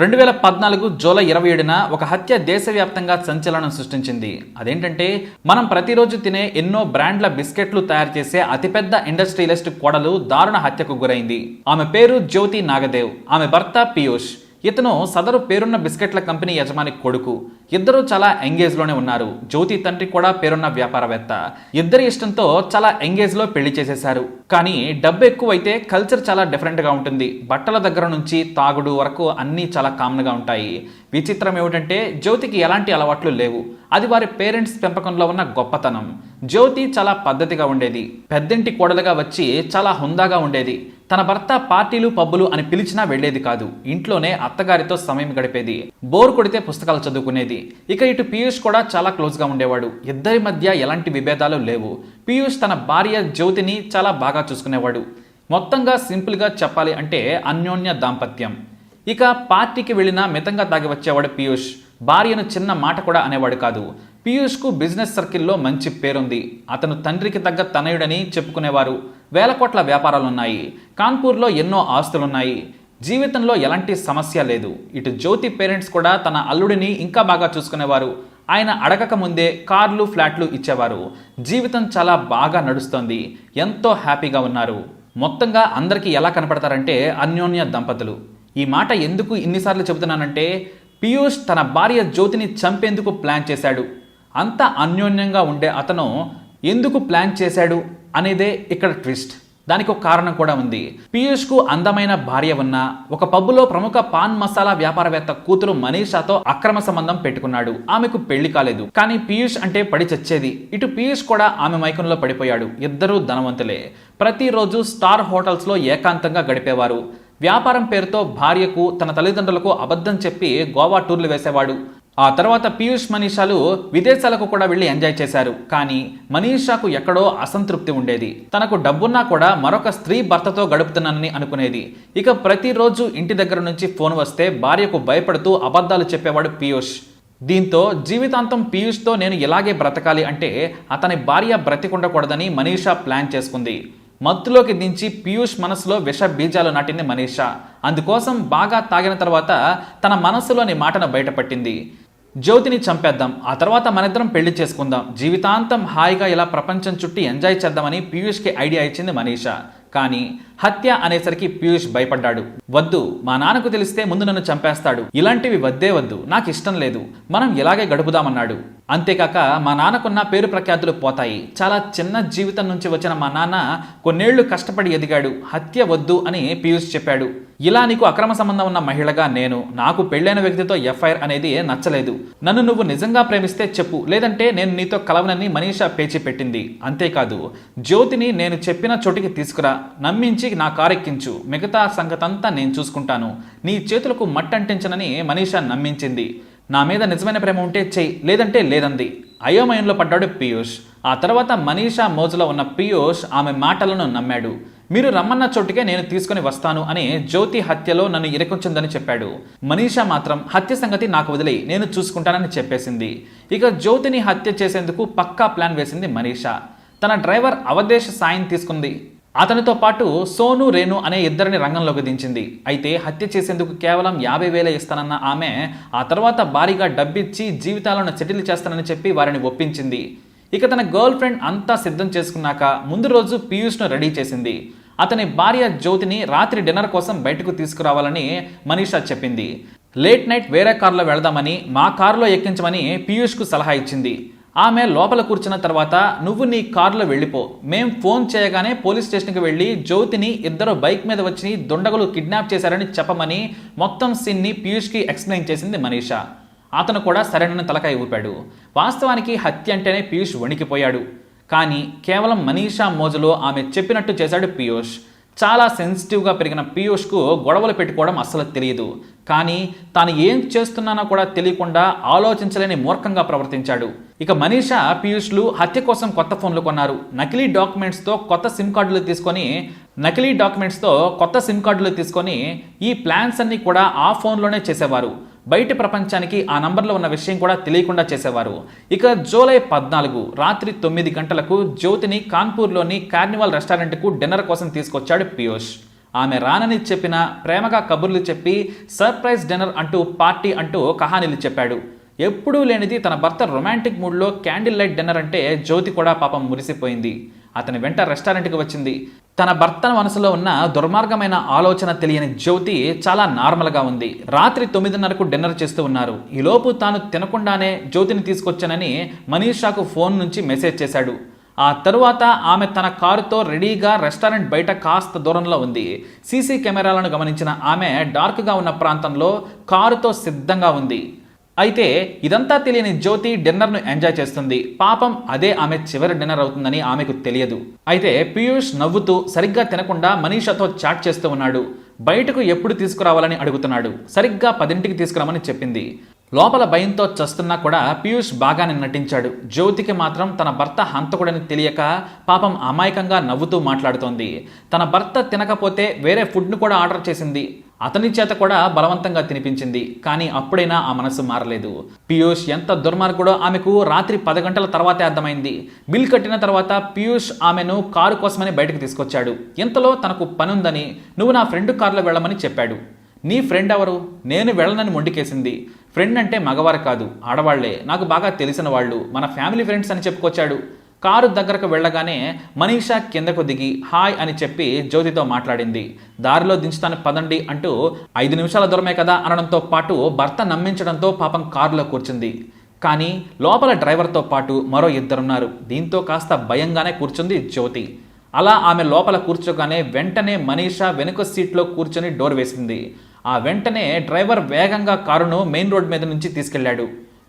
రెండు వేల పద్నాలుగు జూలై ఇరవై ఏడున ఒక హత్య దేశవ్యాప్తంగా సంచలనం సృష్టించింది. అదేంటంటే మనం ప్రతిరోజు తినే ఎన్నో బ్రాండ్ల బిస్కెట్లు తయారు చేసే అతిపెద్ద ఇండస్ట్రియలిస్ట్ కోడలు దారుణ హత్యకు గురైంది. ఆమె పేరు జ్యోతి నాగదేవ్. ఆమె భర్త పీయూష్. ఇతను సదరు పేరున్న బిస్కెట్ల కంపెనీ యజమాని కొడుకు. ఇద్దరూ చాలా ఎంగేజ్లోనే ఉన్నారు. జ్యోతి తండ్రి కూడా పేరున్న వ్యాపారవేత్త. ఇద్దరి ఇష్టంతో చాలా ఎంగేజ్లో పెళ్ళి చేసేశారు. కానీ డబ్బు ఎక్కువైతే కల్చర్ చాలా డిఫరెంట్గా ఉంటుంది. బట్టల దగ్గర నుంచి తాగుడు వరకు అన్నీ చాలా కామన్గా ఉంటాయి. విచిత్రం ఏమిటంటే జ్యోతికి ఎలాంటి అలవాట్లు లేవు. అది వారి పేరెంట్స్ పెంపకంలో ఉన్న గొప్పతనం. జ్యోతి చాలా పద్ధతిగా ఉండేది. పెద్దింటి కోడలుగా వచ్చి చాలా హుందాగా ఉండేది. తన భర్త పార్టీలు పబ్బులు అని పిలిచినా వెళ్ళేది కాదు. ఇంట్లోనే అత్తగారితో సమయం గడిపేది. బోర్ కొడితే పుస్తకాలు చదువుకునేది. ఇక ఇటు పీయూష్ కూడా చాలా క్లోజ్గా ఉండేవాడు. ఇద్దరి మధ్య ఎలాంటి విభేదాలు లేవు. పీయూష్ తన భార్య జ్యోతిని చాలా బాగా చూసుకునేవాడు. మొత్తంగా సింపుల్గా చెప్పాలి అంటే అన్యోన్య దాంపత్యం. ఇక పార్టీకి వెళ్ళినా మితంగా తాగి వచ్చేవాడు పీయూష్. భార్యను చిన్న మాట కూడా అనేవాడు కాదు. పీయూష్కు బిజినెస్ సర్కిల్లో మంచి పేరుంది. అతను తండ్రికి తగ్గ తనయుడని చెప్పుకునేవారు. వేల కోట్ల వ్యాపారాలున్నాయి. కాన్పూర్లో ఎన్నో ఆస్తులున్నాయి. జీవితంలో ఎలాంటి సమస్య లేదు. ఇటు జ్యోతి పేరెంట్స్ కూడా తన అల్లుడిని ఇంకా బాగా చూసుకునేవారు. ఆయన అడగక ముందే కార్లు ఫ్లాట్లు ఇచ్చేవారు. జీవితం చాలా బాగా నడుస్తోంది. ఎంతో హ్యాపీగా ఉన్నారు. మొత్తంగా అందరికీ ఎలా కనపడతారంటే అన్యోన్య దంపతులు. ఈ మాట ఎందుకు ఇన్నిసార్లు చెబుతున్నానంటే పీయూష్ తన భార్య జ్యోతిని చంపేందుకు ప్లాన్ చేశాడు. అంత అన్యోన్యంగా ఉండే అతను ఎందుకు ప్లాన్ చేశాడు అనేదే ఇక్కడ ట్విస్ట్. దానికి ఒక కారణం కూడా ఉంది. పీయూష్కు అందమైన భార్య ఉన్న ఒక పబ్బులో ప్రముఖ పాన్ మసాలా వ్యాపారవేత్త కూతురు మనీషాతో అక్రమ సంబంధం పెట్టుకున్నాడు. ఆమెకు పెళ్ళి కాలేదు. కానీ పీయూష్ అంటే పడి చచ్చేది. ఇటు పీయూష్ కూడా ఆమె మైకంలో పడిపోయాడు. ఇద్దరూ ధనవంతులే. ప్రతిరోజు స్టార్ హోటల్స్లో ఏకాంతంగా గడిపేవారు. వ్యాపారం పేరుతో భార్యకు తన తల్లిదండ్రులకు అబద్ధం చెప్పి గోవా టూర్లు వేసేవాడు. ఆ తర్వాత పీయూష్ మనీషాలు విదేశాలకు కూడా వెళ్ళి ఎంజాయ్ చేశారు. కానీ మనీషాకు ఎక్కడో అసంతృప్తి ఉండేది. తనకు డబ్బున్నా కూడా మరొక స్త్రీ భర్తతో గడుపుతున్నానని అనుకునేది. ఇక ప్రతిరోజు ఇంటి దగ్గర నుంచి ఫోన్ వస్తే భార్యకు భయపడుతూ అబద్ధాలు చెప్పేవాడు పీయూష్. దీంతో జీవితాంతం పీయూష్తో నేను ఇలాగే బ్రతకాలి అంటే అతని భార్య బ్రతికుండకూడదని మనీషా ప్లాన్ చేసుకుంది. మత్తులోకి దించి పీయూష్ మనసులో విష బీజాలు నాటింది మనీషా. అందుకోసం బాగా తాగిన తర్వాత తన మనసులోని మాటను బయటపట్టింది. జ్యోతిని చంపేద్దాం ఆ తర్వాత మనిద్దరం పెళ్ళి చేసుకుందాం. జీవితాంతం హాయిగా ఇలా ప్రపంచం చుట్టి ఎంజాయ్ చేద్దామని పీయూష్కి ఐడియా ఇచ్చింది మనీషా. కానీ హత్య అనేసరికి పీయూష్ భయపడ్డాడు. వద్దు మా నాన్నకు తెలిస్తే ముందు నన్ను చంపేస్తాడు. ఇలాంటివి వద్దే వద్దు నాకు ఇష్టం లేదు. మనం ఇలాగే గడుపుదామన్నాడు. అంతేకాక మా నాన్నకున్న పేరు ప్రఖ్యాతులు పోతాయి. చాలా చిన్న జీవితం నుంచి వచ్చిన మా నాన్న కొన్నేళ్ళు కష్టపడి ఎదిగాడు. హత్య వద్దు అని పీయూష్ చెప్పాడు. ఇలా నీకు అక్రమ సంబంధం ఉన్న మహిళగా నేను నాకు పెళ్ళైన వ్యక్తితో ఎఫ్ఐఆర్ అనేది నచ్చలేదు. నన్ను నువ్వు నిజంగా ప్రేమిస్తే చెప్పు లేదంటే నేను నీతో కలవనని మనీషా పేచి పెట్టింది. అంతేకాదు జ్యోతిని నేను చెప్పిన చోటికి తీసుకురా. నమ్మించి నా కారెక్కించు. మిగతా సంగతంతా నేను చూసుకుంటాను. నీ చేతులకు మట్టంటించనని మనీషా నమ్మించింది. నా మీద నిజమైన ప్రేమ ఉంటే చెయ్యి లేదంటే లేదంది. అయోమయంలో పడ్డాడు పీయూష్. ఆ తర్వాత మనీషా మోజులో ఉన్న పీయూష్ ఆమె మాటలను నమ్మాడు. మీరు రమ్మన్న చోటుకే నేను తీసుకుని వస్తాను అని జ్యోతి హత్యలో నన్ను ఇరకొంచిందని చెప్పాడు. మనీషా మాత్రం హత్య సంగతి నాకు వదిలేయి నేను చూసుకుంటానని చెప్పేసింది. ఇక జ్యోతిని హత్య చేసేందుకు పక్కా ప్లాన్ వేసింది మనీషా. తన డ్రైవర్ అవదేశ్ సాయం తీసుకుంది. అతనితో పాటు సోను రేణు అనే ఇద్దరిని రంగంలోకి దించింది. అయితే హత్య చేసేందుకు కేవలం యాభై వేల ఇస్తానన్న ఆమె ఆ తర్వాత భారీగా డబ్బిచ్చి జీవితాలను సెటిల్ చేస్తానని చెప్పి వారిని ఒప్పించింది. ఇక తన గర్ల్ ఫ్రెండ్ అంతా సిద్ధం చేసుకున్నాక ముందు రోజు పీయూష్ను రెడీ చేసింది. అతని భార్య జ్యోతిని రాత్రి డిన్నర్ కోసం బయటకు తీసుకురావాలని మనీషా చెప్పింది. లేట్ నైట్ వేరే కారులో వెళదామని మా కారులో ఎక్కించమని పీయూష్కు సలహా ఇచ్చింది. ఆమె లోపల కూర్చున్న తర్వాత నువ్వు నీ కారులో వెళ్ళిపో. మేం ఫోన్ చేయగానే పోలీస్ స్టేషన్కి వెళ్ళి జ్యోతిని ఇద్దరు బైక్ మీద వచ్చి దుండగులు కిడ్నాప్ చేశారని చెప్పమని మొత్తం సీన్ని పీయూష్కి ఎక్స్ప్లెయిన్ చేసింది మనీషా. అతను కూడా సరైన తలకాయ ఊపాడు. వాస్తవానికి హత్య అంటేనే పీయూష్ వణికిపోయాడు. కానీ కేవలం మనీషా మోజులో ఆమె చెప్పినట్టు చేశాడు పీయూష్. చాలా సెన్సిటివ్గా పెరిగిన పీయూష్కు గొడవలు పెట్టుకోవడం అస్సలు తెలియదు కానీ తాను ఏం చేస్తున్నానో కూడా తెలియకుండా ఆలోచించలేని మూర్ఖంగా ప్రవర్తించాడు. ఇక మనీషా పీయూష్లు హత్య కోసం కొత్త ఫోన్లు కొన్నారు. నకిలీ డాక్యుమెంట్స్తో కొత్త సిమ్ కార్డులు తీసుకొని నకిలీ డాక్యుమెంట్స్తో కొత్త సిమ్ కార్డులు తీసుకొని ఈ ప్లాన్స్ అన్నీ కూడా ఆ ఫోన్లోనే చేసేవారు. బయటి ప్రపంచానికి ఆ నంబర్లో ఉన్న విషయం కూడా తెలియకుండా చేసేవారు. ఇక జూలై పద్నాలుగు రాత్రి తొమ్మిది గంటలకు జ్యోతిని కాన్పూర్లోని కార్నివాల్ రెస్టారెంట్కు డిన్నర్ కోసం తీసుకొచ్చాడు పీయూష్. ఆమె రానని చెప్పిన ప్రేమగా కబుర్లు చెప్పి సర్ప్రైజ్ డిన్నర్ అంటూ పార్టీ అంటూ కహానీలు చెప్పాడు. ఎప్పుడూ లేనిది తన భర్త రొమాంటిక్ మూడ్లో క్యాండిల్ లైట్ డిన్నర్ అంటే జ్యోతి కూడా పాపం మురిసిపోయింది. అతని వెంట రెస్టారెంట్కి వచ్చింది. తన భర్త మనసులో ఉన్న దుర్మార్గమైన ఆలోచన తెలియని జ్యోతి చాలా నార్మల్గా ఉంది. రాత్రి తొమ్మిదిన్నరకు డిన్నర్ చేస్తూ ఉన్నారు. ఈలోపు తాను తినకుండానే జ్యోతిని తీసుకొచ్చానని మనీషాకు ఫోన్ నుంచి మెసేజ్ చేశాడు. ఆ తరువాత ఆమె తన కారుతో రెడీగా రెస్టారెంట్ బయట కాస్త దూరంలో ఉంది. సీసీ కెమెరాలను గమనించిన ఆమె డార్క్గా ఉన్న ప్రాంతంలో కారుతో సిద్ధంగా ఉంది. అయితే ఇదంతా తెలియని జ్యోతి డిన్నర్ను ఎంజాయ్ చేస్తుంది. పాపం అదే ఆమె చివరి డిన్నర్ అవుతుందని ఆమెకు తెలియదు. అయితే పీయూష్ నవ్వుతూ సరిగ్గా తినకుండా మనీషాతో చాట్ చేస్తూ ఉన్నాడు. బయటకు ఎప్పుడు తీసుకురావాలని అడుగుతున్నాడు. సరిగ్గా పదింటికి తీసుకురామని చెప్పింది. లోపల భయంతో చస్తున్నా కూడా పీయూష్ బాగానే నటించాడు. జ్యోతికి మాత్రం తన భర్త హంతకుడని తెలియక పాపం అమాయకంగా నవ్వుతూ మాట్లాడుతోంది. తన భర్త తినకపోతే వేరే ఫుడ్ను కూడా ఆర్డర్ చేసింది. అతని చేత కూడా బలవంతంగా తినిపించింది కానీ అప్పుడైనా ఆ మనసు మారలేదు. పీయూష్ ఎంత దుర్మార్గుడో ఆమెకు రాత్రి పది గంటల తర్వాతే అర్థమైంది. బిల్ కట్టిన తర్వాత పీయూష్ ఆమెను కారు కోసమని బయటకు తీసుకొచ్చాడు. ఇంతలో తనకు పనుందని నువ్వు నా ఫ్రెండ్ కారులో వెళ్ళమని చెప్పాడు. నీ ఫ్రెండ్ ఎవరు? నేను వెళ్ళనని మొండికేసింది. ఫ్రెండ్ అంటే మగవారు కాదు ఆడవాళ్ళే. నాకు బాగా తెలిసిన వాళ్ళు మన ఫ్యామిలీ ఫ్రెండ్స్ అని చెప్పుకొచ్చాడు. కారు దగ్గరకు వెళ్ళగానే మనీషా కిందకు దిగి హాయ్ అని చెప్పి జ్యోతితో మాట్లాడింది. దారిలో దించుతాను పదండి అంటూ ఐదు నిమిషాల దూరమే కదా అనడంతో పాటు భర్త నమ్మించడంతో పాపం కారులో కూర్చుంది. కానీ లోపల డ్రైవర్తో పాటు మరో ఇద్దరున్నారు. దీంతో కాస్త భయంగానే కూర్చుంది జ్యోతి. అలా ఆమె లోపల కూర్చోగానే వెంటనే మనీషా వెనుక సీట్లో కూర్చొని డోర్ వేసింది. ఆ వెంటనే డ్రైవర్ వేగంగా కారును మెయిన్ రోడ్ మీద నుంచి తీసుకెళ్ళాడు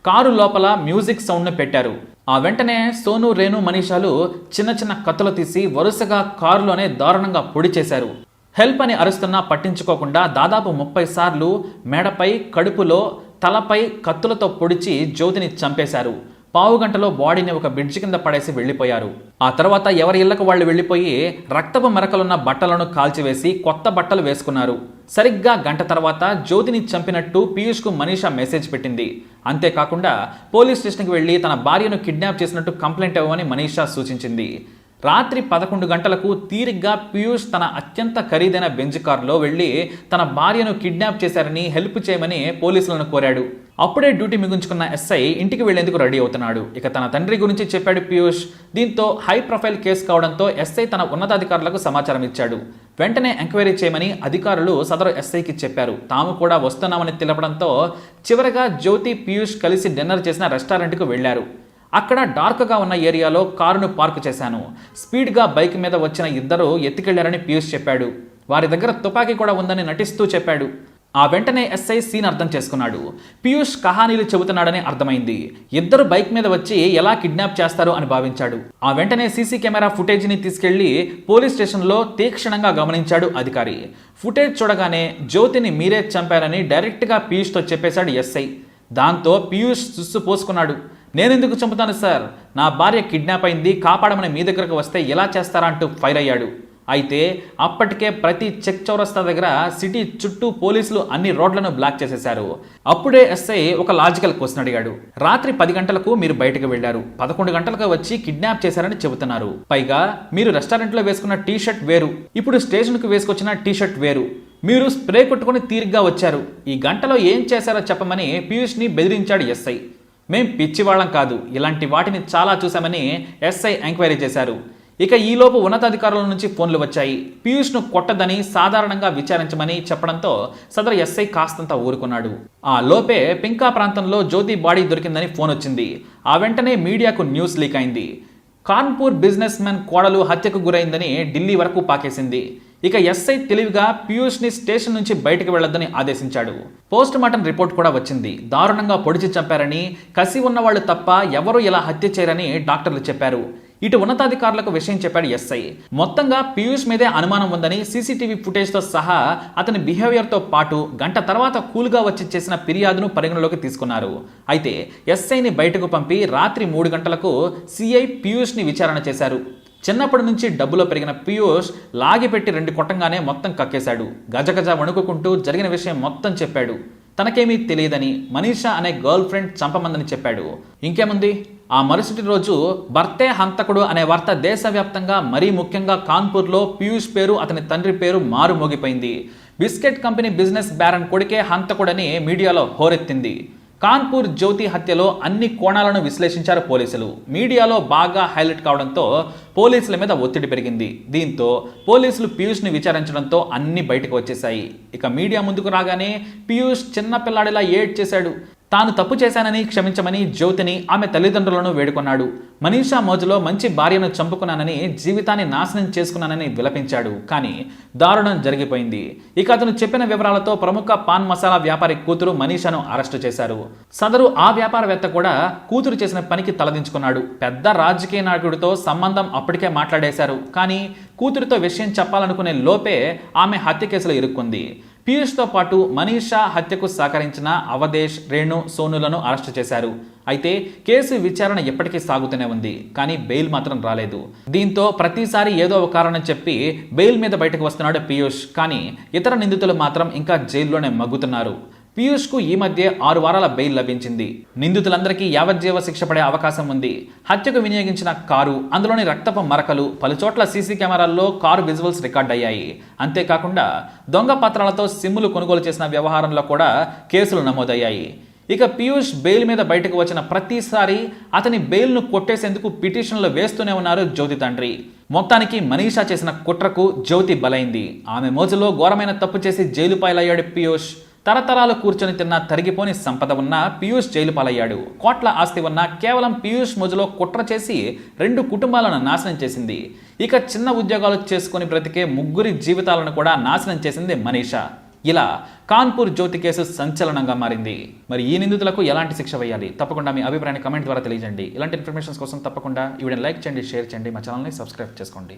కారు లోపల మ్యూజిక్ సౌండ్ను పెట్టారు. ఆ వెంటనే సోను రేణు మనీషాలు చిన్న చిన్న కత్తులు తీసి వరుసగా కారులోనే దారుణంగా పొడి చేశారు. హెల్ప్ అని అరుస్తున్నా పట్టించుకోకుండా దాదాపు ముప్పై సార్లు మెడపై కడుపులో తలపై కత్తులతో పొడిచి జ్యోతిని చంపేశారు. పావు గంటలో బాడీని ఒక బ్రిడ్జ్ కింద పడేసి వెళ్ళిపోయారు. ఆ తర్వాత ఎవరి ఇళ్ళకు వాళ్ళు వెళ్ళిపోయి రక్తపు మరకలున్న బట్టలను కాల్చివేసి కొత్త బట్టలు వేసుకున్నారు. సరిగ్గా గంట తర్వాత జ్యోతిని చంపినట్టు పీయూష్కు మనీషా మెసేజ్ పెట్టింది. అంతేకాకుండా పోలీస్ స్టేషన్కి వెళ్ళి తన భార్యను కిడ్నాప్ చేసినట్టు కంప్లైంట్ ఇవ్వమని మనీషా సూచించింది. రాత్రి పదకొండు గంటలకు తీరిగ్గా పీయూష్ తన అత్యంత ఖరీదైన బెంజ్ కారులో వెళ్ళి తన భార్యను కిడ్నాప్ చేశారని హెల్ప్ చేయమని పోలీసులను కోరాడు. అప్పుడే డ్యూటీ మిగుంచుకున్న ఎస్ఐ ఇంటికి వెళ్ళేందుకు రెడీ అవుతున్నాడు. ఇక తన తండ్రి గురించి చెప్పాడు పీయూష్. దీంతో హై ప్రొఫైల్ కేసు కావడంతో ఎస్ఐ తన ఉన్నతాధికారులకు సమాచారం ఇచ్చాడు. వెంటనే ఎంక్వైరీ చేయమని అధికారులు సదరు ఎస్ఐకి చెప్పారు. తాము కూడా వస్తున్నామని తెలపడంతో చివరగా జ్యోతి పీయూష్ కలిసి డిన్నర్ చేసిన రెస్టారెంట్కు వెళ్ళారు అక్కడ డార్క్గా ఉన్న ఏరియాలో కారును పార్క్ చేశాను. స్పీడ్గా బైక్ మీద వచ్చిన ఇద్దరు ఎత్తుకెళ్ళారని పీయూష్ చెప్పాడు. వారి దగ్గర తుపాకీ కూడా ఉందని నటిస్తూ చెప్పాడు. ఆ వెంటనే ఎస్ఐ సీన్ అర్థం చేసుకున్నాడు. పీయూష్ కహానీలు చెబుతున్నాడని అర్థమైంది. ఇద్దరు బైక్ మీద వచ్చి ఎలా కిడ్నాప్ చేస్తారు అని భావించాడు. ఆ వెంటనే సీసీ కెమెరా ఫుటేజ్ని తీసుకెళ్ళి పోలీస్ స్టేషన్లో తీక్షణంగా గమనించాడు అధికారి. ఫుటేజ్ చూడగానే జ్యోతిని మీరే చంపారని డైరెక్ట్గా పీయూష్తో చెప్పేశాడు ఎస్ఐ. దాంతో పీయూష్ సుస్సు పోసుకున్నాడు. నేనెందుకు చంపుతాను సార్? నా భార్య కిడ్నాప్ అయింది కాపాడమని మీ దగ్గరకు వస్తే ఎలా చేస్తారా? అంటూ ఫైర్ అయ్యాడు. అయితే అప్పటికే ప్రతి చెక్ చౌరస్తా దగ్గర సిటీ చుట్టూ పోలీసులు అన్ని రోడ్లను బ్లాక్ చేసేశారు. అప్పుడే ఎస్ఐ ఒక లాజికల్ క్వశ్చన్ అడిగాడు. రాత్రి పది గంటలకు మీరు బయటకు వెళ్ళారు పదకొండు గంటలకు వచ్చి కిడ్నాప్ చేశారని చెబుతున్నారు. పైగా మీరు రెస్టారెంట్లో వేసుకున్న టీ షర్ట్ వేరు. ఇప్పుడు స్టేషన్కు వేసుకొచ్చిన టీ షర్ట్ వేరు. మీరు స్ప్రే కొట్టుకుని తీరిగ్గా వచ్చారు. ఈ గంటలో ఏం చేశారో చెప్పమని పీయూష్ని బెదిరించాడు ఎస్ఐ. మేం పిచ్చివాళ్ళం కాదు. ఇలాంటి వాటిని చాలా చూశామని ఎస్ఐ ఎంక్వైరీ చేశారు. ఇక ఈలోపు ఉన్నతాధికారుల నుంచి ఫోన్లు వచ్చాయి. పీయూష్ను కొట్టదని సాధారణంగా విచారించమని చెప్పడంతో సదరు ఎస్ఐ కాస్తంత ఊరుకున్నాడు. ఆ లోపే పింకా ప్రాంతంలో జ్యోతి బాడీ దొరికిందని ఫోన్ వచ్చింది. ఆ వెంటనే మీడియాకు న్యూస్ లీక్ అయింది. కాన్పూర్ బిజినెస్ మ్యాన్ కోడలు హత్యకు గురైందని ఢిల్లీ వరకు పాకేసింది. ఇక ఎస్ఐ తెలివిగా పీయూష్ని స్టేషన్ నుంచి బయటకు వెళ్ళొద్దని ఆదేశించాడు. పోస్ట్ మార్టం రిపోర్ట్ కూడా వచ్చింది. దారుణంగా పొడిచి చంపారని కసి ఉన్నవాళ్ళు తప్ప ఎవరూ ఇలా హత్య చేయరని డాక్టర్లు చెప్పారు. ఇటు ఉన్నతాధికారులకు విషయం చెప్పాడు ఎస్ఐ. మొత్తంగా పీయూష్ మీదే అనుమానం ఉందని సీసీటీవీ ఫుటేజ్తో సహా అతని బిహేవియర్తో పాటు గంట తర్వాత కూల్గా వచ్చి చేసిన ఫిర్యాదును పరిగణలోకి తీసుకున్నారు. అయితే ఎస్ఐని బయటకు పంపి రాత్రి మూడు గంటలకు సిఐ పీయూష్ని విచారణ చేశారు. చిన్నప్పటి నుంచి డబ్బులో పెరిగిన పీయూష్ లాగిపెట్టి రెండు కొట్టంగానే మొత్తం కక్కేశాడు. గజగజ వణుకుకుంటూ జరిగిన విషయం మొత్తం చెప్పాడు. తనకేమీ తెలియదని మనీషా అనే గర్ల్ ఫ్రెండ్ చంపమందని చెప్పాడు. ఇంకేముంది? ఆ మరుసటి రోజు భర్తే హంతకుడు అనే వార్త దేశవ్యాప్తంగా మరీ ముఖ్యంగా కాన్పూర్లో పీయూష్ పేరు అతని తండ్రి పేరు మారుమోగిపోయింది. బిస్కెట్ కంపెనీ బిజినెస్ బ్యారన్ కొడుకే హంతకుడని మీడియాలో హోరెత్తింది. కాన్పూర్ జ్యోతి హత్యలో అన్ని కోణాలను విశ్లేషించారు పోలీసులు. మీడియాలో బాగా హైలైట్ కావడంతో పోలీసుల మీద ఒత్తిడి పెరిగింది. దీంతో పోలీసులు పీయూష్ని విచారించడంతో అన్ని బయటకు వచ్చేశాయి. ఇక మీడియా ముందుకు రాగానే పీయూష్ చిన్న పిల్లాడిలా ఏడ్ చేశాడు. తాను తప్పు చేశానని క్షమించమని జ్యోతిని ఆమె తల్లిదండ్రులను వేడుకొన్నాడు. మనీషా మోజులో మంచి భార్యను చంపుకున్నానని జీవితాన్ని నాశనం చేసుకున్నానని విలపించాడు. కానీ దారుణం జరిగిపోయింది. ఇక అతను చెప్పిన వివరాలతో ప్రముఖ పాన్ మసాలా వ్యాపారి కూతురు మనీషాను అరెస్టు చేశారు. సదరు ఆ వ్యాపారవేత్త కూడా కూతురు చేసిన పనికి తలదించుకున్నాడు. పెద్ద రాజకీయ నాయకుడితో సంబంధం అప్పటికే మాట్లాడేశారు. కానీ కూతురితో విషయం చెప్పాలనుకునే లోపే ఆమె హత్య కేసులో ఇరుక్కుంది. పీయూష్తో పాటు మనీషా హత్యకు సహకరించిన అవధేష్ రేణు సోనులను అరెస్టు చేశారు. అయితే కేసు విచారణ ఎప్పటికీ సాగుతూనే ఉంది కానీ బెయిల్ మాత్రం రాలేదు. దీంతో ప్రతిసారి ఏదో ఒక కారణం చెప్పి బెయిల్ మీద బయటకు వస్తున్నాడు పీయూష్. కానీ ఇతర నిందితులు మాత్రం ఇంకా జైల్లోనే మగ్గుతున్నారు. పీయూష్కు ఈ మధ్య ఆరు వారాల బెయిల్ లభించింది. నిందితులందరికీ యావజ్జీవ శిక్ష పడే అవకాశం ఉంది. హత్యకు వినియోగించిన కారు అందులోని రక్తపు మరకలు పలుచోట్ల సీసీ కెమెరాల్లో కారు విజువల్స్ రికార్డ్ అయ్యాయి అంతేకాకుండా దొంగ పత్రాలతో సిమ్ములు కొనుగోలు చేసిన వ్యవహారంలో కూడా కేసులు నమోదయ్యాయి. ఇక పీయూష్ బెయిల్ మీద బయటకు వచ్చిన ప్రతిసారి అతని బెయిల్ను కొట్టేసేందుకు పిటిషన్లు వేస్తూనే ఉన్నారు జ్యోతి తండ్రి. మొత్తానికి మనీషా చేసిన కుట్రకు జ్యోతి బలైంది. ఆమె మోజులో ఘోరమైన తప్పు చేసి జైలు పాయలయ్యాడు పీయూష్. తరతరాలు కూర్చొని తిన్న తరిగిపోని సంపద ఉన్న పీయూష్ జైలు పాలయ్యాడు కోట్ల ఆస్తి ఉన్న కేవలం పీయూష్ మొజులో కుట్ర చేసి రెండు కుటుంబాలను నాశనం చేసింది. ఇక చిన్న ఉద్యోగాలు చేసుకుని బ్రతికే ముగ్గురి జీవితాలను కూడా నాశనం చేసింది మనీషా. ఇలా కాన్పూర్ జ్యోతి కేసు సంచలనంగా మారింది. మరి ఈ నిందితులకు ఎలాంటి శిక్ష వేయాలి? తప్పకుండా మీ అభిప్రాయాన్ని కమెంట్ ద్వారా తెలియజేయండి. ఇలాంటి ఇన్ఫర్మేషన్స్ కోసం తప్పకుండా ఈ లైక్ చేయండి షేర్ చేయండి. మా ఛానల్ని సబ్స్క్రైబ్ చేసుకోండి.